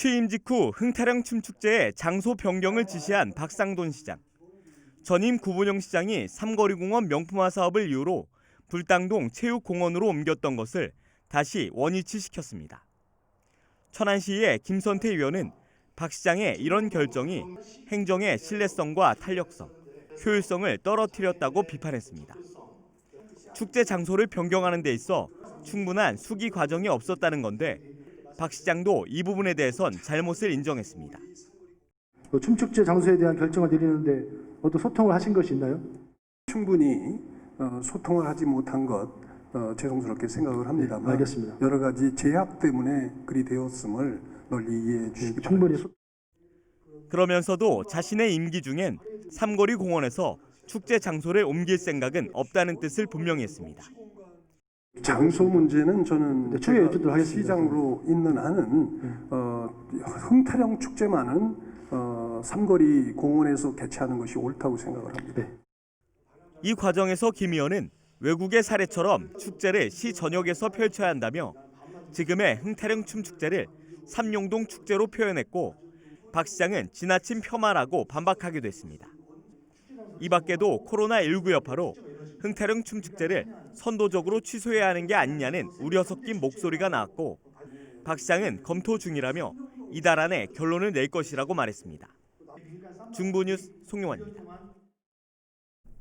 취임 직후 흥타령 춤축제의 장소 변경을 지시한 박상돈 시장. 전임 구본영 시장이 삼거리공원 명품화 사업을 이유로 불당동 체육공원으로 옮겼던 것을 다시 원위치시켰습니다. 천안시의 김선태 의원은 박 시장의 이런 결정이 행정의 신뢰성과 탄력성, 효율성을 떨어뜨렸다고 비판했습니다. 축제 장소를 변경하는 데 있어 충분한 수기 과정이 없었다는 건데 박 시장도 이 부분에 대해선 잘못을 인정했습니다. 그 춤축제 장소에 대한 결정을 내리는데 어떤 소통을 하신 것이 있나요? 충분히 어, 소통을 하지 못한 것 어, 죄송스럽게 생각을 합니다만 네, 알겠습니다. 여러 가지 제약 때문에 그리 되었음을 널리 이해해 주시기 바랍니다. 충분히 소... 그러면서도 자신의 임기 중엔 삼거리 공원에서 축제 장소를 옮길 생각은 없다는 뜻을 분명히 했습니다. 장소 문제는 저는 네, 여쭙도록 하겠습니다. 시장으로 있는 한은 어, 흥타령 축제만은 어, 삼거리 공원에서 개최하는 것이 옳다고 생각을 합니다. 네. 이 과정에서 김 의원은 외국의 사례처럼 축제를 시 전역에서 펼쳐야 한다며 지금의 흥타령 춤 축제를 삼용동 축제로 표현했고 박 시장은 지나친 폄하라고 반박하기도 했습니다. 이 밖에도 코로나19 여파로 흥타령 춤 축제를 선도적으로 취소해야 하는 게 아니냐는 우려 섞인 목소리가 나왔고 박 시장은 검토 중이라며 이달 안에 결론을 낼 것이라고 말했습니다. 중부뉴스 송용환입니다.